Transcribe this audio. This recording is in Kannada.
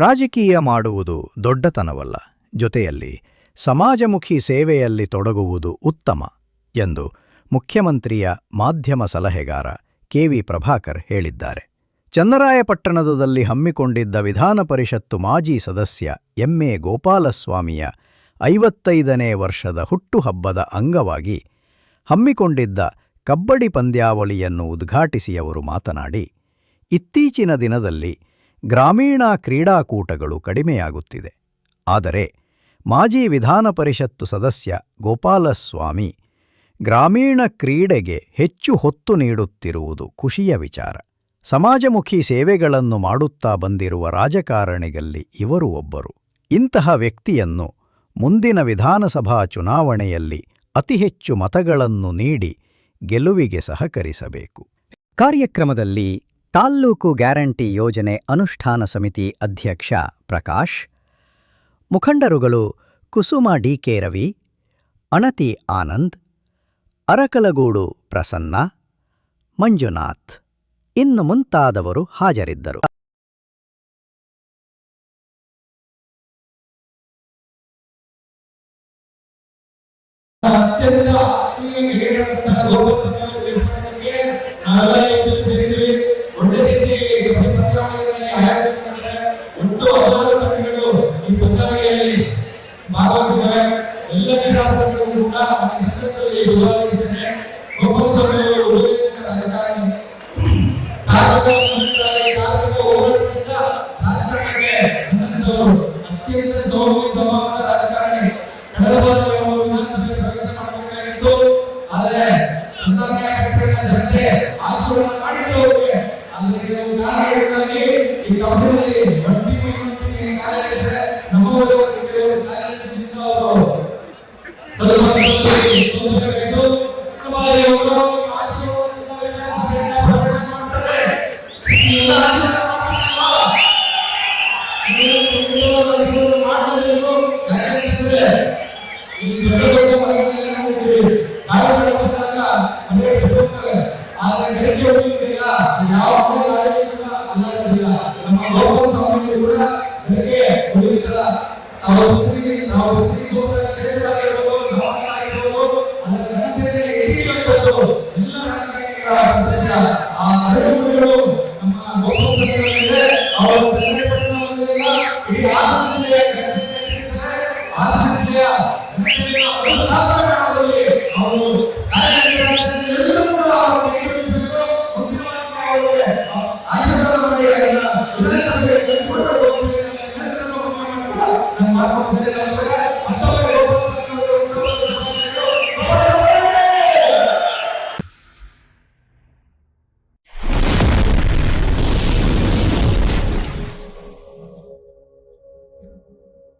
ರಾಜಕೀಯ ಮಾಡುವುದು ದೊಡ್ಡತನವಲ್ಲ. ಜೊತೆಯಲ್ಲಿ ಸಮಾಜಮುಖಿ ಸೇವೆಯಲ್ಲಿ ತೊಡಗುವುದು ಉತ್ತಮ ಎಂದು ಮುಖ್ಯಮಂತ್ರಿಯ ಮಾಧ್ಯಮ ಸಲಹೆಗಾರ ಕೆವಿ ಪ್ರಭಾಕರ್ ಹೇಳಿದ್ದಾರೆ. ಚನ್ನರಾಯಪಟ್ಟಣದಲ್ಲಿ ಹಮ್ಮಿಕೊಂಡಿದ್ದ ವಿಧಾನ ಪರಿಷತ್ತು ಮಾಜಿ ಸದಸ್ಯ ಎಂಎ ಗೋಪಾಲಸ್ವಾಮಿಯ ಐವತ್ತೈದನೇ ವರ್ಷದ ಹುಟ್ಟುಹಬ್ಬದ ಅಂಗವಾಗಿ ಹಮ್ಮಿಕೊಂಡಿದ್ದ ಕಬ್ಬಡಿ ಪಂದ್ಯಾವಳಿಯನ್ನು ಉದ್ಘಾಟಿಸಿ ಅವರು ಮಾತನಾಡಿ, ಇತ್ತೀಚಿನ ದಿನದಲ್ಲಿ ಗ್ರಾಮೀಣ ಕ್ರೀಡಾಕೂಟಗಳು ಕಡಿಮೆಯಾಗುತ್ತಿದೆ. ಆದರೆ ಮಾಜಿ ವಿಧಾನ ಪರಿಷತ್ತು ಸದಸ್ಯ ಗೋಪಾಲಸ್ವಾಮಿ ಗ್ರಾಮೀಣ ಕ್ರೀಡೆಗೆ ಹೆಚ್ಚು ಹೊತ್ತು ನೀಡುತ್ತಿರುವುದು ಖುಷಿಯ ವಿಚಾರ. ಸಮಾಜಮುಖಿ ಸೇವೆಗಳನ್ನು ಮಾಡುತ್ತಾ ಬಂದಿರುವ ರಾಜಕಾರಣಿಗಲ್ಲಿ ಇವರು ಒಬ್ಬರು. ಇಂತಹ ವ್ಯಕ್ತಿಯನ್ನು ಮುಂದಿನ ವಿಧಾನಸಭಾ ಚುನಾವಣೆಯಲ್ಲಿ ಅತಿ ಹೆಚ್ಚು ಮತಗಳನ್ನು ನೀಡಿ ಗೆಲುವಿಗೆ ಸಹಕರಿಸಬೇಕು. ಕಾರ್ಯಕ್ರಮದಲ್ಲಿ ತಾಲ್ಲೂಕು ಗ್ಯಾರಂಟಿ ಯೋಜನೆ ಅನುಷ್ಠಾನ ಸಮಿತಿ ಅಧ್ಯಕ್ಷ ಪ್ರಕಾಶ್, ಮುಖಂಡರುಗಳು ಕುಸುಮ ಡಿಕೆ ರವಿ, ಅಣತಿ ಆನಂದ್, ಅರಕಲಗೂಡು ಪ್ರಸನ್ನ, ಮಂಜುನಾಥ್ ಇನ್ನು ಮುಂತಾದವರು ಹಾಜರಿದ್ದರು. ಅತ್ಯಂತ ಮಾಡಿದ್ರು ಅವರಿಗೆ ಅದಕ್ಕೆ ನಾವು ಕಾರಣಗಳಿಗಾಗಿ ಈ ಕಬ್ಬನಲ್ಲಿ ಸ್ವಲ್ಪ ಸೋದರರಾಗಿದ್ದು ಕುಮಾರಿ ಅವರು ಆಶೀರ್ವಾದದಿಂದ ನಾವು ಪ್ರವೇಶ help him.